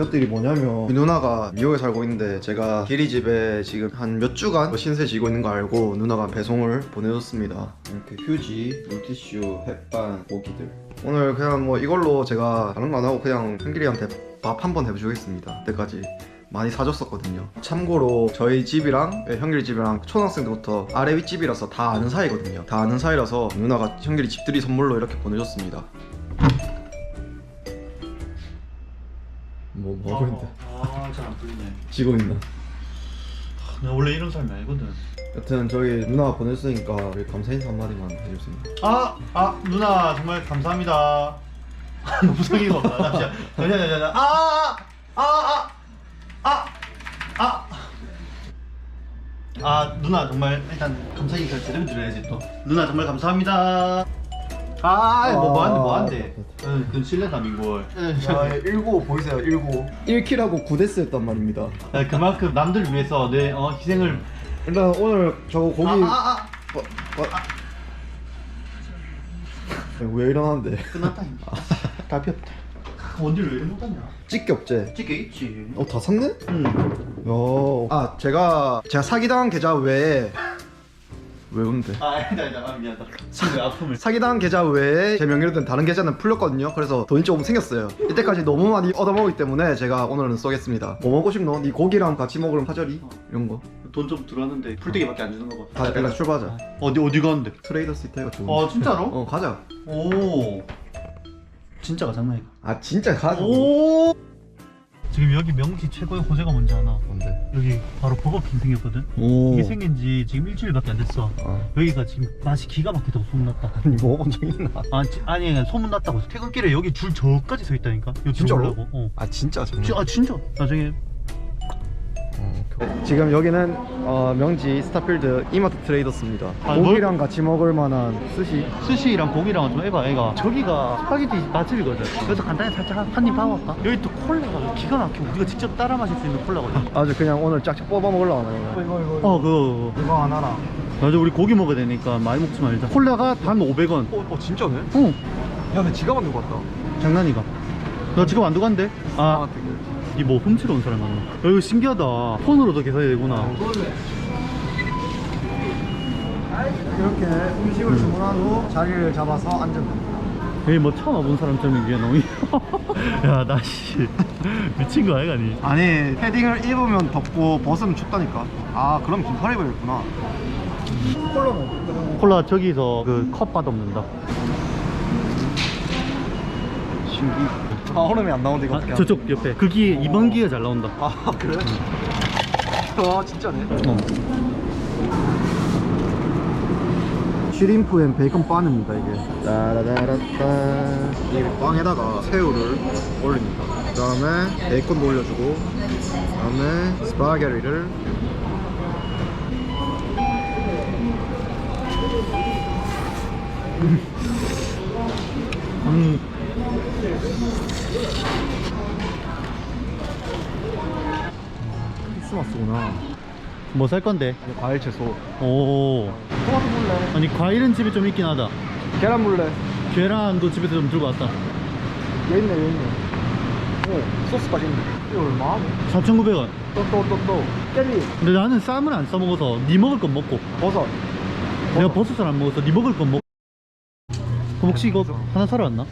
아, 이것들이 뭐냐면 이 누나가 미국에 살고 있는데 제가 게리 집에 지금 한 몇 주간 신세 지고 있는 거 알고 누나가 배송을 보내줬습니다. 이렇게 휴지, 물티슈, 햇반, 고기들. 오늘 그냥 뭐 이걸로 제가 다른 거 안 하고 그냥 한길이한테 밥 한 번 해주겠습니다. 그때까지 많이 사줬었거든요. 참고로 저희 집이랑 예, 형길이 집이랑 초등학생 때부터 아래 윗집이라서 다 아는 사이거든요. 다 아는 사이라서 누나가 형길이 집들이 선물로 이렇게 보내줬습니다 뭐, 뭐 하고 있는데 아잘 안 풀리네 지고 있나 내가 원래 이런 사람이 아니거든 여튼 저희 누나가 보냈으니까 우리 감사 인사 한마디만 해주세요 아! 아 누나 정말 감사합니다 너무 성의가 없다 잠시만 잠시만 잠시만 아! 아! 아! 아! 아! 아 누나 정말 일단 감사 인사를 제대로 드려야지 또 누나 정말 감사합니다 아 뭐 뭐한데 뭐한데? 응, 그건 신뢰감인걸 아, 19 보이세요 19 1킬하고 9데스 했단 말입니다. 야, 그만큼 남들 위해서 내 어, 희생을. 일단 오늘 저거 고기 아, 아, 아. 어, 어. 왜 일어나는데? 끝났다 임마 답이 없다. 원딜 왜 못하냐? 찌겹제 찍게 있지. 어 다 샀네? 응. 어. 아 제가 제가 사기당한 계좌 외에 왜 웃는데? 아, 아니다, 아니다. 아, 미안하다. 친구의 아픔을. 사기당한 계좌 외에 제 명의로 된 다른 계좌는 풀렸거든요 그래서 돈이 조금 생겼어요 이때까지 너무 많이 얻어먹기 때문에 제가 오늘은 쏘겠습니다 뭐 먹고 싶노? 니 고기랑 같이 먹으면 파절이? 이런 거 돈 좀 들어왔는데 풀떼기밖에 안 주는 거 봐. 가자 일단 출발하자 어디 어디 가는데? 트레이더스 이태가 좋은 어, 진짜로? 어 가자 오. 진짜가 장난이다. 아 진짜 가자 오. 지금 여기 명지 최고의 호재가 뭔지 아나? 뭔데? 여기 바로 버거킹 생겼거든. 오 이게 생긴 지 지금 일주일밖에 안 됐어. 아. 여기가 지금 맛이 기가 막히다고 소문났다. 아니 먹어본 적 있나? 아, 지, 아니 그냥 소문났다고. 퇴근길에 여기 줄 저까지 서 있다니까. 여기 진짜로? 들어오려고. 어. 아 진짜 정말 지, 아 진짜. 나중에 지금 여기는 어, 명지 스타필드 이마트 트레이더스입니다. 아, 고기랑 같이 먹을 만한 스시. 스시랑 고기랑 좀 해봐 애가. 저기가 스파게티 맛집이거든. 그래서 간단히 살짝 한입 봐볼까? 여기 또 콜라가 기가 막혀 우리가 직접 따라 마실 수 있는 콜라거든. 아주 그냥 오늘 짝짝 뽑아 먹으려고 하네 이거 이거 어 그거 그거. 이거 하나랑. 맞아 우리 고기 먹어야 되니까 많이 먹지 말자. 콜라가 단 500원. 어, 어 진짜네? 야어 근데 지가 만든 것 같다. 장난이가. 너 지금 안 두간데? 아. 되게 이 뭐 훔치러 온 사람 맞나? 야, 이거 신기하다. 폰으로도 계산이 되구나. 이렇게 음식을 주문한 후 자리를 잡아서 앉으면 됩니다. 여기 뭐 처음 와본 사람처럼 이게 너무 야 나 씨. 미친 거 아이가 니. 아니 패딩을 입으면 덥고 벗으면 춥다니까. 아 그럼 긴팔 입어야겠구나. 콜라는 콜라 저기서 그컵 맛없는다. 신기 아 얼음이 안 나오는데 이거 아, 어떻게 저쪽 옆에. 그 기에 이번 기에 잘 나온다. 아 그래? 와 진짜네. 어. 슈림프 앤 베이컨 바입니다 이게. 따라라라따. 이 빵에다가 새우를 올립니다. 그 다음에 베이컨도 올려주고 그 다음에 스파게티를. 음. 크리스마스구나 뭐 살 건데? 과일 채소 오. 토마토 물래 아니 과일은 집에 좀 있긴 하다. 계란 물래 계란도 집에서 좀 들고 왔다. 얘 있네 얘 있네 오 소스까지 있네 이거 얼마하네 4,900원. 또 또 또또 젤리 근데 나는 쌈을 안 싸먹어서 네 먹을 건 먹고 버섯 내가 버섯을 안 먹어서 네 먹을 건 먹고 그럼 혹시 이거 하나 사러 왔나?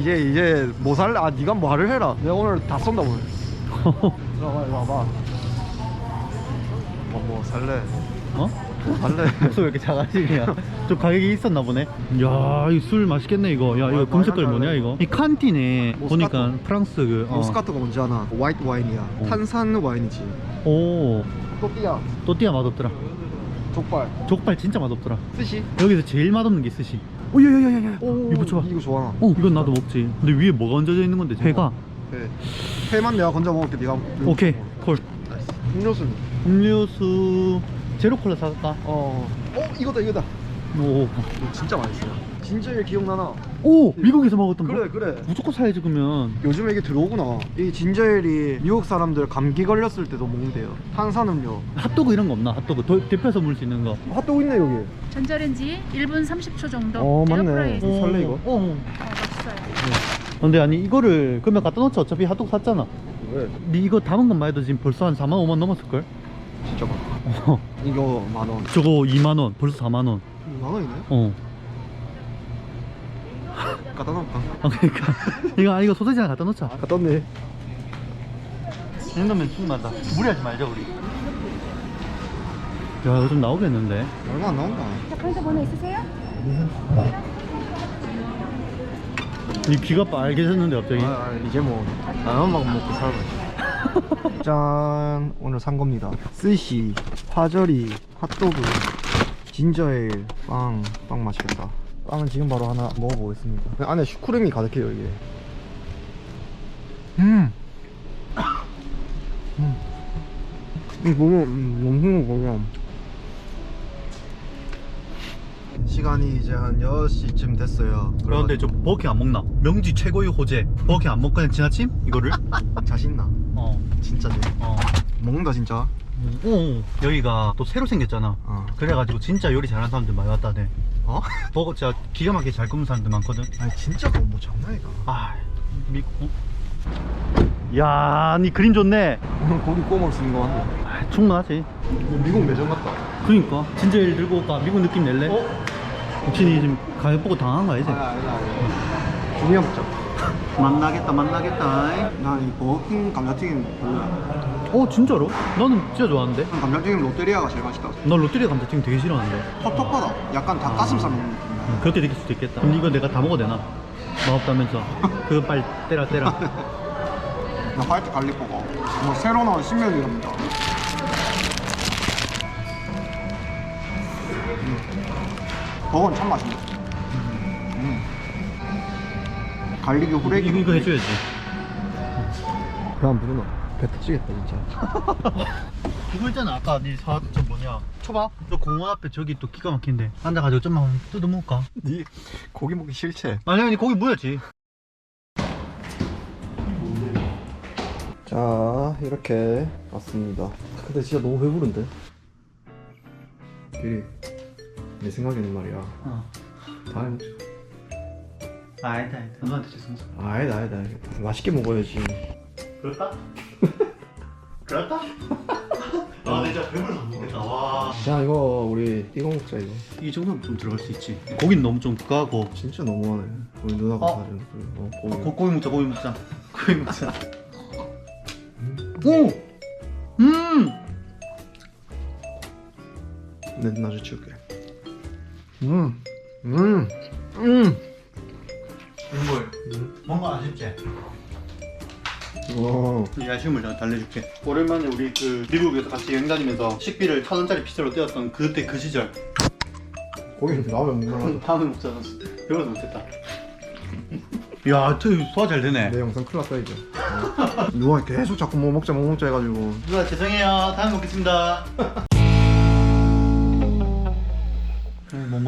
이제 이제 뭐 살래? 아 네가 말을 해라 내가 오늘 다 쏜다 오늘 들어가 이리 와봐 뭐, 뭐 살래? 어? 뭐 살래? 목소리 왜 이렇게 작아지냐? 좀 가격이 있었나 보네. 야, 이 술 맛있겠네 이거. 야, 이거 아, 금색깔 많이 뭐냐 이거? 이 칸틴에 모스카토. 보니까 프랑스 그 어. 모스카토가 뭔지 아나? 화이트 와인이야 어. 탄산 와인이지 오, 또띠아 또띠아 맛없더라. 족발 족발 진짜 맛없더라. 스시 여기서 제일 맛없는 게 스시. 오야야야야 이거 붙여봐. 이거 좋아 어, 이건 나도 먹지. 근데 위에 뭐가 얹어져 있는 건데? 회가. 회 회만 내가 건져 먹을게 네가 오케이, 콜. 음료수는? 음료수 제로 콜라 사갈까? 어. 어 이거다 이거다 오, 이거 진짜 맛있어 진짜 일 기억나나? 오, 미국에서 먹었던 그래 거. 그래 무조건 사야지 그러면. 요즘에 이게 들어오구나 이 진저엘이 미국 사람들 감기 걸렸을 때도 먹는데요 탄산음료 핫도그 이런 거 없나? 핫도그 도, 대표해서 먹을 수 있는 거. 핫도그 있네 여기 전자레인지 1분 30초 정도 어, 맞네. 어. 설레, 이거? 어. 어, 맛있어요 근데 아니 이거를 그러면 갖다 놓자 어차피 핫도그 샀잖아 왜? 니 이거 담은 것만 해도 지금 벌써 한 4만 5만 넘었을걸? 진짜 많다. 어, 이거 만 원. 저거 2만원 벌써 4만원 만 원이네? 어 갖다 놓을까? 아, 그러니까 이거 아, 이거 소세지나 갖다 놓자 갖다 놓네. 이 정도면 충분하다 무리하지 말자 우리 야 이거 좀 나오겠는데 얼마 안 나온다. 카운터 번호 있으세요? 니 귀가 빨개졌는데 갑자기 아, 아, 이제 뭐 라면만 먹고 살고. 짠 오늘 산 겁니다. 스시, 파절이, 핫도그, 진저에일, 빵, 빵 맛있겠다. 빵은 지금 바로 하나 먹어보겠습니다. 안에 슈크림이 가득해요 이게. 음. 음. 이 뭐야? 음, 너무 뭐야? 시간이 이제 한 6시쯤 됐어요. 그런데 저 버거킹 안 먹나? 명지 최고의 호재 버거킹 안 먹고 그냥 지나침? 이거를? 자신나. 어 진짜 지. 어. 먹는다 진짜. 오, 여기가 또 새로 생겼잖아 어. 그래가지고 진짜 요리 잘하는 사람들 많이 왔다네 어? 버거 진짜 기가 막히게 잘 굽는 사람들 많거든 아니 진짜 그거 뭐 장난이다. 아 미국 야, 니 그림 좋네. 오늘 고기 구워 먹을 수 있는 거 같네. 아, 충분하지. 미국 매점 같다. 그러니까 진짜 일 들고 올까? 미국 느낌 낼래? 어? 혹시 니 지금 가격 보고 당한 거 아니지? 아니 아니 아니. 중요 먹자. 만나겠다, 만나겠다. 난이 버거킹 감자튀김 별로야. 어, 진짜로? 나는 진짜 좋아하는데. 난 감자튀김 롯데리아가 제일 맛있다. 나 롯데리아 감자튀김 되게 싫어하는데. 텁텁하다. 약간 닭가슴살 먹는 느낌이야. 음, 그렇게 느낄 수도 있겠다. 그럼 이거 내가 다 먹어도 되나? 맛없다면서. 그거 빨리 때라 때라. 나 화이트 갈릭버거. 뭐 새로 나온 신메뉴랍니다. 버거는 참 맛있네. 음. 갈릭이 후레기. 이거, 이거 해줘야지. 그럼 부르나? 배 터지겠다 진짜. 그거 있잖아 아까 니 사, 저 뭐냐 초밥? 저 공원 앞에 저기 또 기가 막힌데 앉아가지고 좀만 뜯어 먹을까? 네 고기 먹기 싫지? 아니 아니 거기 뭐였지? 자 이렇게 왔습니다. 근데 진짜 너무 배부른데. 길이 내 생각에는 말이야. 어 다음에 먹자. 아니다 아니다 너한테 죄송해서 아니다 아니다 아니다. 맛있게 먹어야지. 그럴까? 그럴까? 아 진짜 배불러서 못 먹겠다 와 자 이거 우리 이거 먹자 이거. 이 정도면 좀 들어갈 수 있지 고기는 너무 좀 부가하고 진짜 너무하네. 우리 누나가 어? 사준 그 어, 고, 고기. 고기 먹자 고기 먹자 고기 먹자 오! 음! 내 나중에 치울게. 음, 음, 음. 국물 뭔가 아쉽지? 와, 이 아쉬움을 내가 달래줄게 오랜만에 우리 그 미국에서 같이 여행 다니면서 식비를 천 원짜리 피자로 떼었던 그때 그 시절 고기는 나오면 먹으라. 다음에 먹자 배워서 못했다 야, 저 소화 잘 되네 내 영상 났다 이제. 어. 누가 계속 자꾸 뭐 먹자 뭐 먹자 해가지고. 누나 죄송해요 다음에 먹겠습니다